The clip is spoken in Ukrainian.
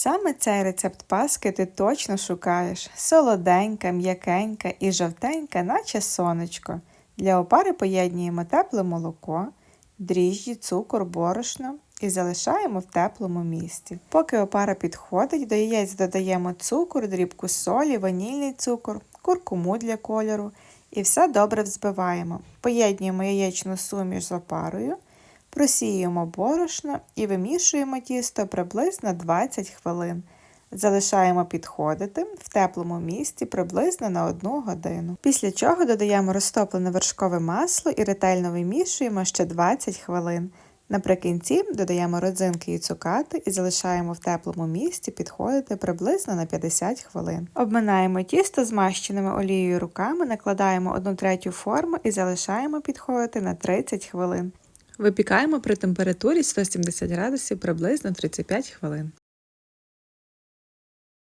Саме цей рецепт паски ти точно шукаєш. Солоденька, м'якенька і жовтенька, наче сонечко. Для опари поєднуємо тепле молоко, дріжджі, цукор, борошно і залишаємо в теплому місці. Поки опара підходить, до яєць додаємо цукор, дрібку солі, ванільний цукор, куркуму для кольору і все добре взбиваємо. Поєднуємо яєчну суміш з опарою, просіюємо борошно і вимішуємо тісто приблизно 20 хвилин. Залишаємо підходити в теплому місці приблизно на 1 годину. Після чого додаємо розтоплене вершкове масло і ретельно вимішуємо ще 20 хвилин. Наприкінці додаємо родзинки і цукати і залишаємо в теплому місці підходити приблизно на 50 хвилин. Обминаємо тісто змащеними олією руками, накладаємо 1 третю форму і залишаємо підходити на 30 хвилин. Випікаємо при температурі 170 градусів приблизно 35 хвилин.